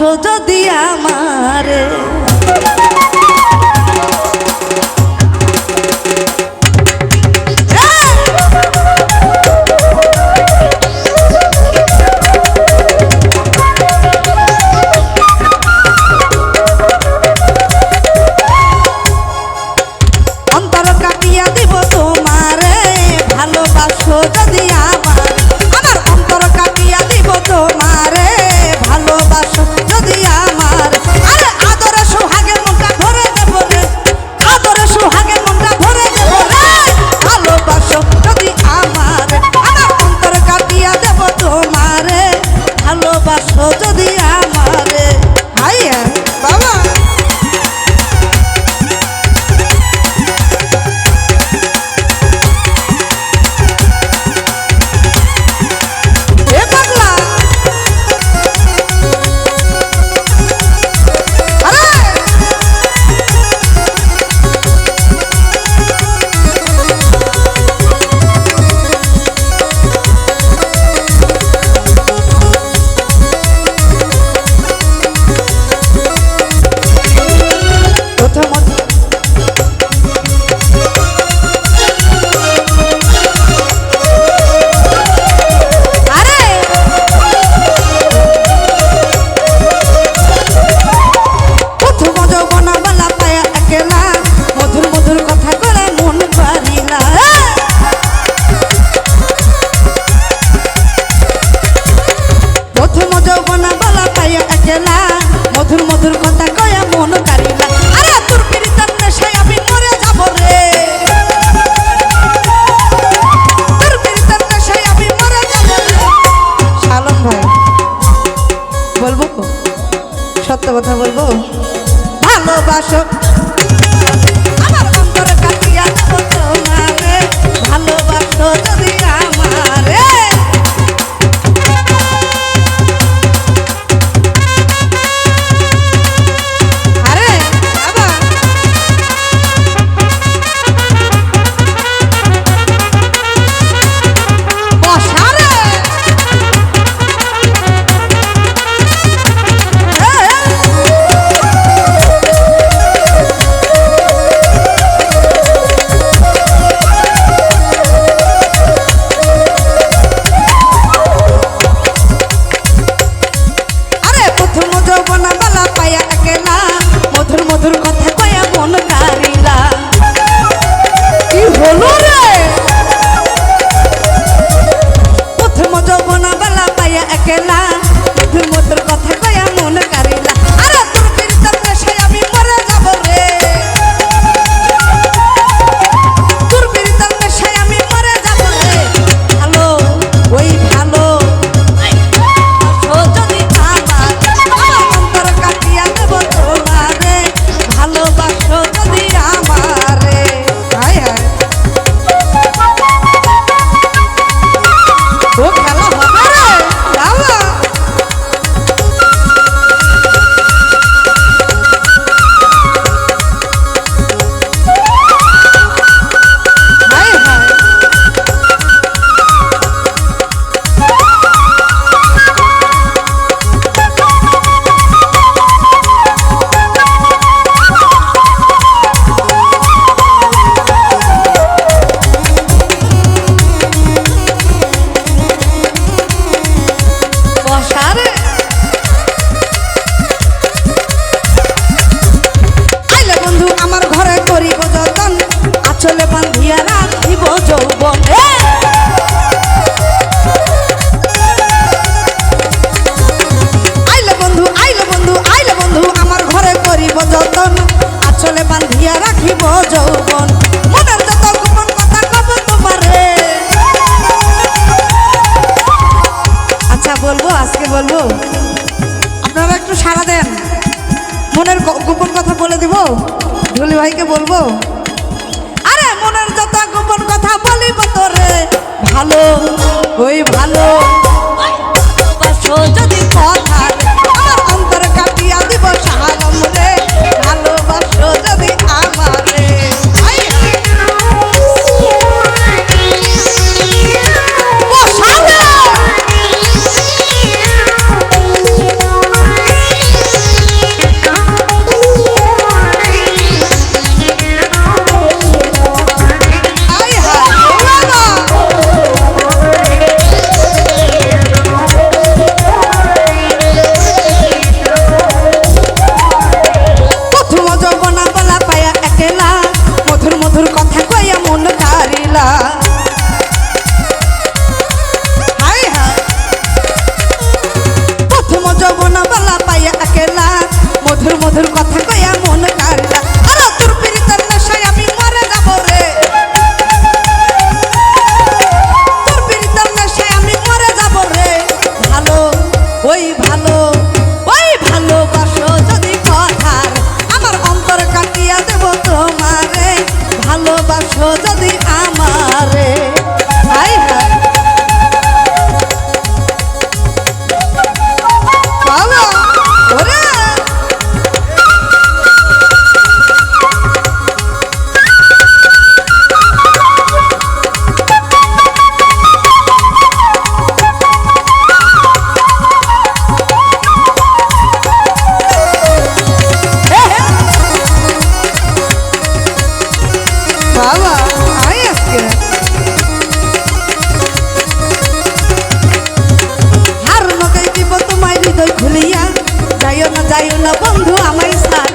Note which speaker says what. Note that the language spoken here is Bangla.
Speaker 1: ছোট দিয়া মারে একলা শুধু কথা বান্ধিয়া রাখিব যৌবনে। আইলো বন্ধু আইলো বন্ধু আইলো বন্ধু, আমার ঘরে করিব যতন, আচলে বান্ধিয়া রাখিব যৌবন। মনের যত গোপন কথা কব তোমারে। আচ্ছা বলব, আজকে বলব, আপনারা একটু সারা দেন। মনের গোপন কথা বলে দিব। ঢুলি ভাইকে বলব কথা গোপন কথা বলিব তোরে। ভালো, ওই ভালো। যদি কথা আমার অন্তর কাটিয়া দিব সাহারম রে ভালোবাসা মধুর কথা যাইও না বন্ধু আমায় সারিয়া